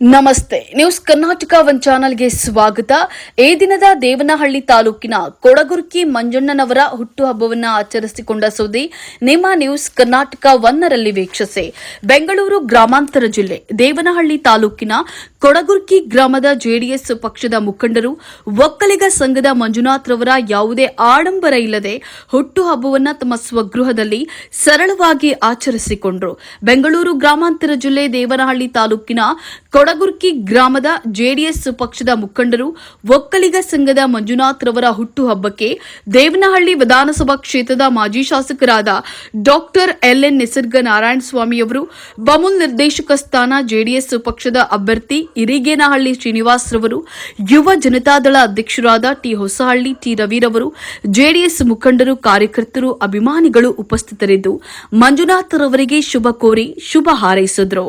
ನಮಸ್ತೆ. News Karnataka one ಚಾನಲ್ಗೆ ಸ್ವಾಗತ. ಈ ದಿನದ ದೇವನಹಳ್ಳಿ ತಾಲೂಕಿನ ಕೊಡಗುರ್ಕಿ ಮಂಜಣ್ಣನವರ ಹುಟ್ಟುಹಬ್ಬವನ್ನು ಆಚರಿಸಿಕೊಂಡ ಸುದ್ದಿ ನಿಮ್ಮ ನ್ಯೂಸ್ ಕರ್ನಾಟಕ ಒನ್ನರಲ್ಲಿ ವೀಕ್ಷಿಸಿ. ಬೆಂಗಳೂರು ಗ್ರಾಮಾಂತರ ಜಿಲ್ಲೆ, ದೇವನಹಳ್ಳಿ ತಾಲೂಕಿನ ಕೊಡಗುರ್ಕಿ ಗ್ರಾಮದ ಜೆಡಿಎಸ್ ಪಕ್ಷದ ಮುಖಂಡರು, ಒಕ್ಕಲಿಗ ಸಂಘದ ಮಂಜುನಾಥ್ರವರ ಯಾವುದೇ ಆಡಂಬರ ಇಲ್ಲದೆ ಹುಟ್ಟುಹಬ್ಬವನ್ನು ತಮ್ಮ ಸ್ವಗೃಹದಲ್ಲಿ ಸರಳವಾಗಿ ಆಚರಿಸಿಕೊಂಡರು. ಬೆಂಗಳೂರು ಗ್ರಾಮಾಂತರ ಜಿಲ್ಲೆ, ದೇವನಹಳ್ಳಿ ತಾಲೂಕಿನ ಕೊಡಗುರ್ಕಿ ಗ್ರಾಮದ ಜೆಡಿಎಸ್ ಪಕ್ಷದ ಮುಖಂಡರು ಒಕ್ಕಲಿಗ ಸಂಘದ ಮಂಜುನಾಥ್ ರವರ ಹುಟ್ಟುಹಬ್ಬಕ್ಕೆ ದೇವನಹಳ್ಳಿ ವಿಧಾನಸಭಾ ಕ್ಷೇತ್ರದ ಮಾಜಿ ಶಾಸಕರಾದ ಡಾಕ್ಟರ್ ಎಲ್ಎನ್ ನಿಸರ್ಗ ನಾರಾಯಣ ಸ್ವಾಮಿಯವರು ಬಮುಲ್ ನಿರ್ದೇಶಕ ಸ್ಥಾನ ಜೆಡಿಎಸ್ ಪಕ್ಷದ ಅಭ್ಯರ್ಥಿ ಇರಿಗೇನಹಳ್ಳಿ ಶ್ರೀನಿವಾಸ್ ರವರು, ಯುವ ಜನತಾದಳ ಅಧ್ಯಕ್ಷರಾದ ಟಿ ಹೊಸಹಳ್ಳಿ ಟಿ ರವಿರವರು ಜೆಡಿಎಸ್ ಮುಖಂಡರು, ಕಾರ್ಯಕರ್ತರು, ಅಭಿಮಾನಿಗಳು ಉಪಸ್ಥಿತರಿದ್ದು, ಮಂಜುನಾಥ್ ರವರಿಗೆ ಶುಭ ಕೋರಿ ಶುಭ ಹಾರೈಸಿದರು.